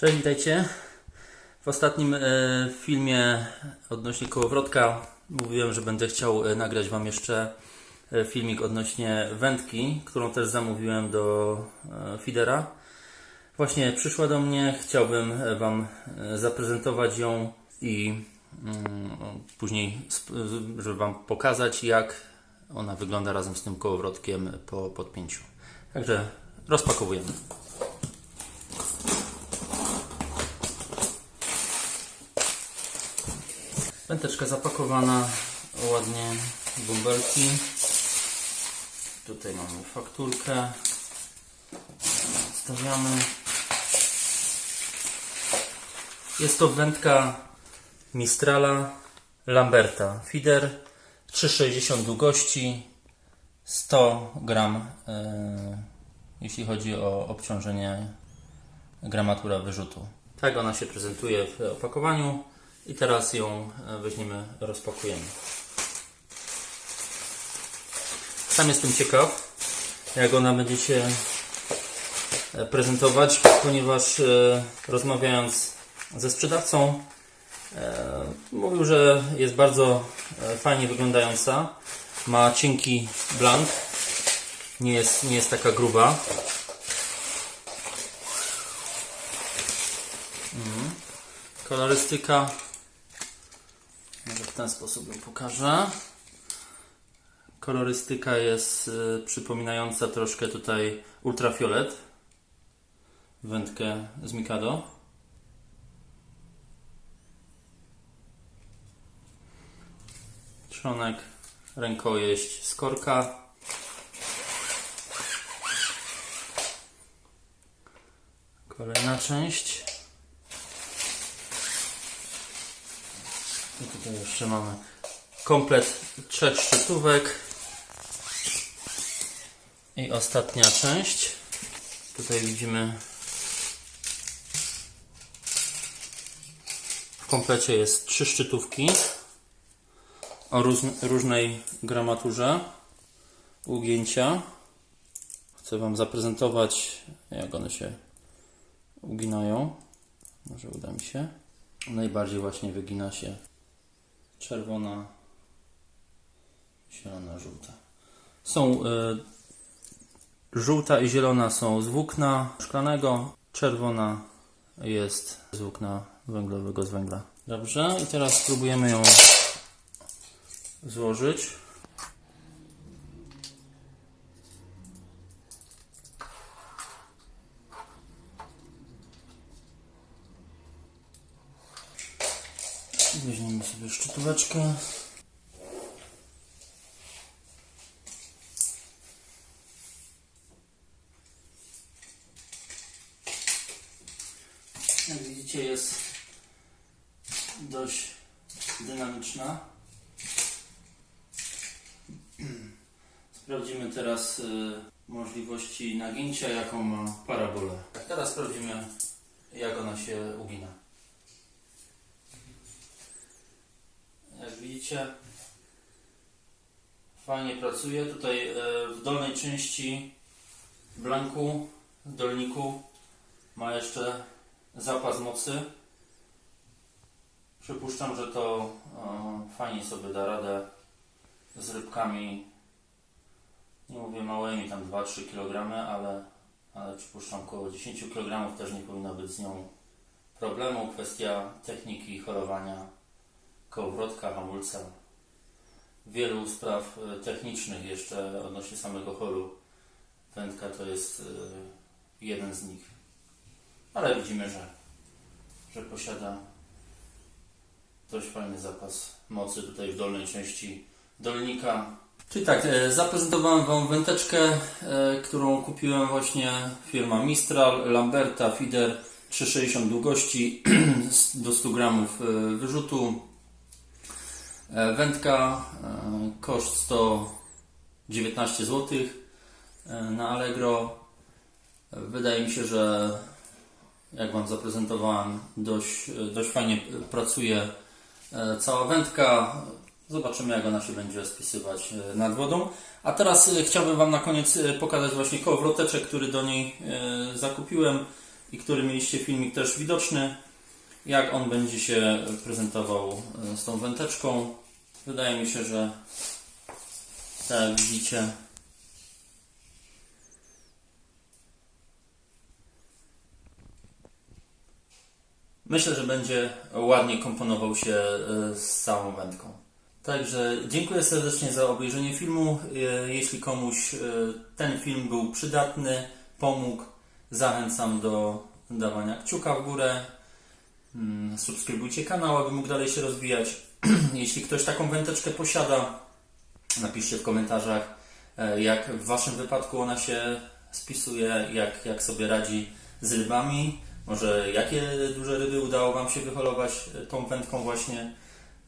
Cześć, witajcie. W ostatnim e, filmie odnośnie kołowrotka mówiłem, że będę chciał e, nagrać Wam jeszcze e, filmik odnośnie wędki, którą też zamówiłem do Fidera. Właśnie przyszła do mnie, chciałbym Wam zaprezentować ją i mm, później, żeby Wam pokazać, jak ona wygląda razem z tym kołowrotkiem po podpięciu. Także rozpakowujemy. Wędeczka zapakowana ładnie w bąbelki. Tutaj mamy fakturkę. Stawiamy. Jest to wędka Mistrala Lamberta. Feeder 3,60 długości, 100 gram, e, jeśli chodzi o obciążenie gramatura wyrzutu. Tak ona się prezentuje w opakowaniu i teraz ją e, weźmiemy, rozpakujemy. Sam jestem ciekaw, jak ona będzie się e, prezentować, ponieważ e, rozmawiając ze sprzedawcą, mówił, że jest bardzo fajnie wyglądająca. Ma cienki blank, nie jest, nie jest taka gruba. Kolorystyka. Może w ten sposób ją pokażę. Kolorystyka jest y, przypominająca troszkę tutaj ultrafiolet. Wędkę z Mikado. Trzonek, rękojeść z korka. Kolejna część. I tutaj jeszcze mamy komplet trzech szczytówek. I ostatnia część. Tutaj widzimy w komplecie jest trzy szczytówki o różn- różnej gramaturze ugięcia. Chcę Wam zaprezentować, jak one się uginają. Może uda mi się. Najbardziej właśnie wygina się czerwona, zielona, żółta. Są y, żółta i zielona są z włókna szklanego, czerwona jest z włókna węglowego z węgla. Dobrze, i teraz spróbujemy ją złożyć. Weźmiemy sobie szczytóweczkę. Jak widzicie jest dość dynamiczna. Sprawdzimy teraz y, możliwości nagięcia, jaką ma parabolę. Teraz sprawdzimy, jak ona się ugina. Jak widzicie, fajnie pracuje. Tutaj e, w dolnej części blanku, dolniku ma jeszcze zapas mocy. Przypuszczam, że to e, fajnie sobie da radę z rybkami, nie mówię małymi, tam 2-3 kg, ale, ale przypuszczam około 10 kg też nie powinno być z nią problemu. Kwestia techniki i holowania kołowrotka, hamulca. Wielu spraw e, technicznych jeszcze odnośnie samego holu. Wędka to jest e, jeden z nich. Ale widzimy, że, że posiada dość fajny zapas mocy tutaj w dolnej części dolnika. Czyli tak, e, zaprezentowałem Wam wędeczkę, e, którą kupiłem właśnie firma Mistral, Lamberta, Feeder 360 długości do 100 gramów wyrzutu. E, Wędka, e, koszt 119 zł e, na Allegro. Wydaje mi się, że jak Wam zaprezentowałem, dość, dość fajnie pracuje cała wędka. Zobaczymy, jak ona się będzie spisywać nad wodą. A teraz chciałbym Wam na koniec pokazać właśnie kołowroteczek, który do niej zakupiłem. i który mieliście filmik też widoczny, jak on będzie się prezentował e, z tą wędeczką. Wydaje mi się, że tak widzicie, Myślę, że będzie ładnie komponował się e, z całą wędką. Także dziękuję serdecznie za obejrzenie filmu. E, Jeśli komuś ten film był przydatny, pomógł, zachęcam do dawania kciuka w górę. Mm, Subskrybujcie kanał, aby mógł dalej się rozwijać. Jeśli ktoś taką wędeczkę posiada, napiszcie w komentarzach, e, jak w Waszym wypadku ona się spisuje, jak, jak sobie radzi z rybami. Może jakie duże ryby udało Wam się wyholować e, tą wędką właśnie.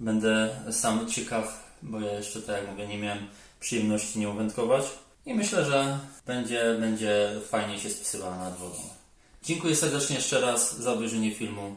Będę sam ciekaw, bo ja jeszcze, tak jak mówię, nie miałem przyjemności nią wędkować. I myślę, że będzie, będzie fajnie się spisywała nad wodą. Dziękuję serdecznie jeszcze raz za obejrzenie filmu.